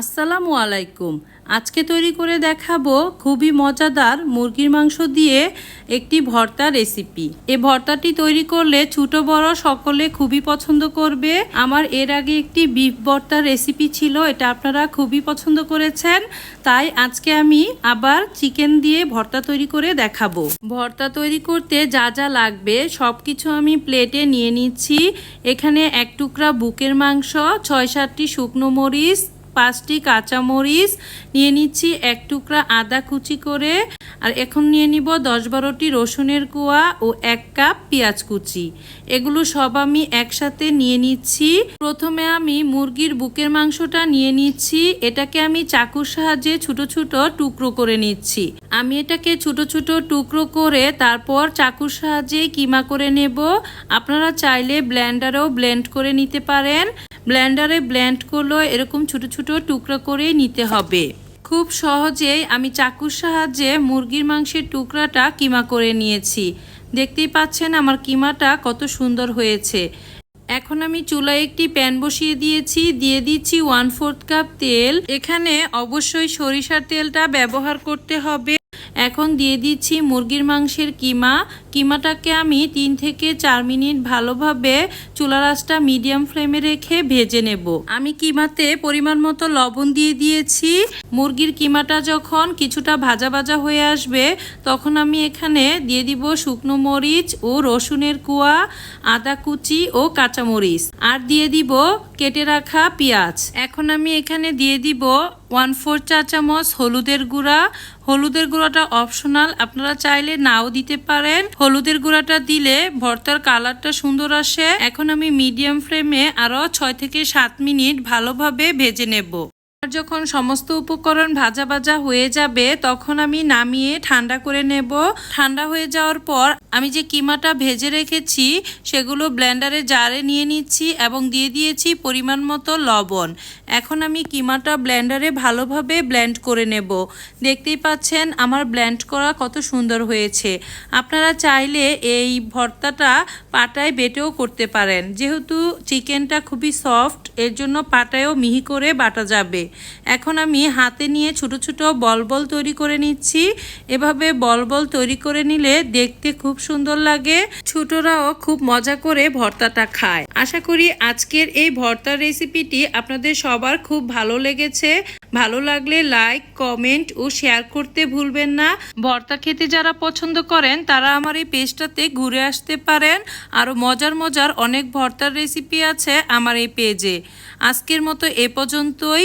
আসসালামু আলাইকুম। আজকে তৈরি করে দেখাবো খুবই মজাদার মুরগির মাংস দিয়ে একটি ভর্তা রেসিপি। এই ভর্তাটি তৈরি করলে ছোট, বড় সকলে খুবই পছন্দ করবে। আমার এর আগে একটি বিফ ভর্তার রেসিপি ছিল, এটা আপনারা খুবই পছন্দ করেছেন। তাই আজকে আমি আবার চিকেন দিয়ে ভর্তা তৈরি করে দেখাবো। ভর্তা তৈরি করতে যা যা লাগবে সব কিছু আমি প্লেটে নিয়ে নিচ্ছি। এখানে এক টুকরা বুকের মাংস, ছয়, সাতটি শুকনো মরিচ পাঁচটি কাঁচামরিচ, নিয়ে নিচ্ছি এক টুকরা আদা কুচি করে, আর এখন নিয়ে নিব দশ বারোটি রসুনের কুয়া ও এক কাপ পেঁয়াজ কুচি। এগুলো সব আমি একসাথে নিয়ে নিচ্ছি। প্রথমে আমি মুরগির বুকের মাংসটা নিয়ে নিচ্ছি। এটাকে আমি চাকুর সাহায্যে ছোট ছোট টুকরো করে নিচ্ছি। আমি এটাকে ছোট ছোট টুকরো করে তারপর চাকুর সাহায্যে কিমা করে নেব। আপনারা চাইলে ব্লেন্ডারেও ব্লেন্ড করে নিতে পারেন। ব্লেন্ডারে ব্লেন্ড করলেও এরকম ছোট ছোট টুকরো করে নিতে হবে। খুব সহজেই আমি চাকুর সাহায্যে মুরগির মাংসের টুকরাটা কিমা করে নিয়েছি। দেখতেই পাচ্ছেন আমার কিমাটা কত সুন্দর হয়েছে। এখন আমি চুলায় একটি প্যান বসিয়ে দিয়েছি, দিয়ে দিচ্ছি ওয়ান ফোর্থ কাপ তেল। এখানে অবশ্যই সরিষার তেলটা ব্যবহার করতে হবে। এখন দিয়ে দিচ্ছি মুরগির মাংসের কিমা। কিমাটাকে আমি তিন থেকে চার মিনিট ভালোভাবে চুলা রাসটা মিডিয়াম ফ্লেমে রেখে ভেজে নেব। আমি কিমাতে পরিমাণ মতো লবণ দিয়ে দিয়েছি। মুরগির কিমাটা যখন কিছুটা ভাজা ভাজা হয়ে আসবে, তখন আমি এখানে দিয়ে দিব শুকনো মরিচ ও রসুনের কুয়া, আদা কুচি ও কাঁচামরিচ। আর দিয়ে দিব কেটে রাখা পেঁয়াজ। এখন আমি এখানে দিয়ে দিব ওয়ান ফোর চা চামচ হলুদের গুঁড়া। হলুদের গুঁড়াটা অপশনাল আপনারা চাইলে নাও দিতে পারেন। হলুদের গুঁড়াটা দিলে ভর্তার কালারটা সুন্দর আসে। এখন আমি মিডিয়াম ফ্লেমে আরও ছয় থেকে সাত মিনিট ভালোভাবে ভেজে নেব। যখন সমস্ত উপকরণ ভাজা ভাজা হয়ে যাবে, তখন আমি নামিয়ে ঠান্ডা করে নেব। ঠান্ডা হয়ে যাওয়ার পর আমি যে কিমাটা ভেজে রেখেছি, সেগুলো ব্লেন্ডারে জারে নিয়ে নিচ্ছি এবং দিয়ে দিয়েছি পরিমাণ মতো লবণ। এখন আমি কিমাটা ব্লেন্ডারে ভালোভাবে ব্লেন্ড করে নেব। দেখতেই পাচ্ছেন, আমার ব্লেন্ড করা কত সুন্দর হয়েছে। আপনারা চাইলে এই ভর্তাটা পাটায় বেটেও করতে পারেন। যেহেতু চিকেনটা খুবই সফট, এর জন্য পাটায়ও মিহি করে বাটা যাবে। এখন আমি হাতে নিয়ে ছোট ছোট বল বল তৈরি করে নিচ্ছি। এভাবে বল বল তৈরি করে নিলে দেখতে খুব সুন্দর লাগে। ছোটরাও খুব মজা করে ভর্তাটা খায়। আশা করি আজকের এই ভর্তার রেসিপিটি আপনাদের সবার খুব ভালো লেগেছে। ভালো লাগলে লাইক, কমেন্ট ও শেয়ার করতে ভুলবেন না। ভর্তা খেতে যারা পছন্দ করেন, তারা আমার এই পেজটাতে ঘুরে আসতে পারেন। আরও মজার মজার অনেক ভর্তার রেসিপি আছে আমার এই পেজে। আজকের মতো এ পর্যন্তই।